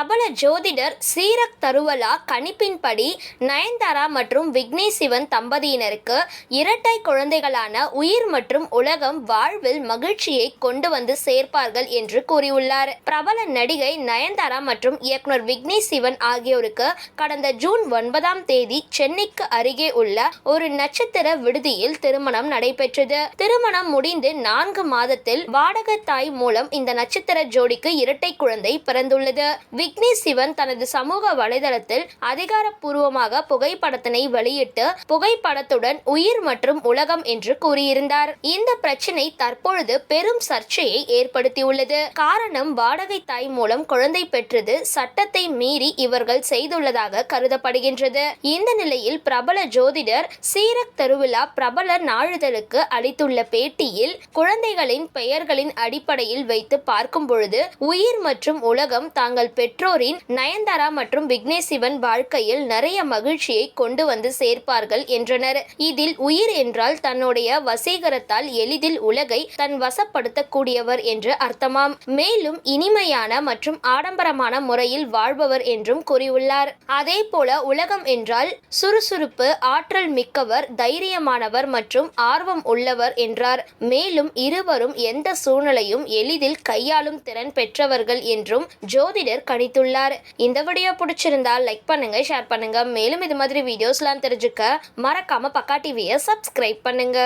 பிரபல ஜோதிடர் சீரக் தருவலா கணிப்பின்படி நயன்தாரா மற்றும் விக்னேஷ் சிவன் தம்பதியினருக்கு இரட்டை குழந்தைகளான உயிர் மற்றும் உலகம் வாழ்வில் மகிழ்ச்சியை கொண்டு வந்து சேர்ப்பார்கள் என்று கூறியுள்ளார். பிரபல நடிகை நயன்தாரா மற்றும் இயக்குனர் விக்னேஷ் சிவன் ஆகியோருக்கு கடந்த ஜூன் ஒன்பதாம் தேதி சென்னைக்கு அருகே உள்ள ஒரு நட்சத்திர விடுதியில் திருமணம் நடைபெற்றது. திருமணம் முடிந்து நான்கு மாதத்தில் வாடகை தாய் மூலம் இந்த நட்சத்திர ஜோடிக்கு இரட்டை குழந்தை பிறந்துள்ளது. விக்னேஷ் சிவன் தனது சமூக வலைதளத்தில் அதிகாரப்பூர்வமாக புகைப்படத்தினை வெளியிட்டு புகைப்படத்துடன் உயிர் மற்றும் உலகம் என்று கூறியிருந்தார். இந்த பிரச்சனை தற்பொழுது பெரும் சர்ச்சையை ஏற்படுத்தியுள்ளது. காரணம் வாடகை தாய் மூலம் குழந்தை பெற்றது சட்டத்தை மீறி இவர்கள் செய்துள்ளதாக கருதப்படுகின்றது. இந்த நிலையில் பிரபல ஜோதிடர் சீரக் தெருவிழா பிரபல நாளிதழுக்கு அளித்துள்ள பேட்டியில் குழந்தைகளின் பெயர்களின் அடிப்படையில் வைத்து பார்க்கும் பொழுது உயிர் மற்றும் உலகம் தாங்கள் பெற்றோரின் நயன்தாரா மற்றும் விக்னேஷ் சிவன் வாழ்க்கையில் நிறைய மகிழ்ச்சியை கொண்டு வந்து சேர்ப்பார்கள் என்றனர். இதில் உயிர் என்றால் தன்னுடைய வசீகரத்தால் எளிதில் உலகை தன் வசப்படுத்தக்கூடியவர் என்று அர்த்தமாம். மேலும் இனிமையான மற்றும் ஆடம்பரமான முறையில் வாழ்பவர் என்றும் கூறியுள்ளார். அதே போல உலகம் என்றால் சுறுசுறுப்பு ஆற்றல் மிக்கவர் தைரியமானவர் மற்றும் ஆர்வம் உள்ளவர் என்றார். மேலும் இருவரும் எந்த சூழ்நிலையும் எளிதில் கையாளும் திறன் பெற்றவர்கள் என்றும் ஜோதிடர் கணித்துள்ளார் இந்த வீடியோ பிடிச்சிருந்தா லைக் பண்ணுங்க ஷேர் பண்ணுங்க. மேலும் இது மாதிரி வீடியோஸ்லாம் தெரிஞ்சுக்க மறக்காம பக்கா டிவியை சப்ஸ்கிரைப் பண்ணுங்க.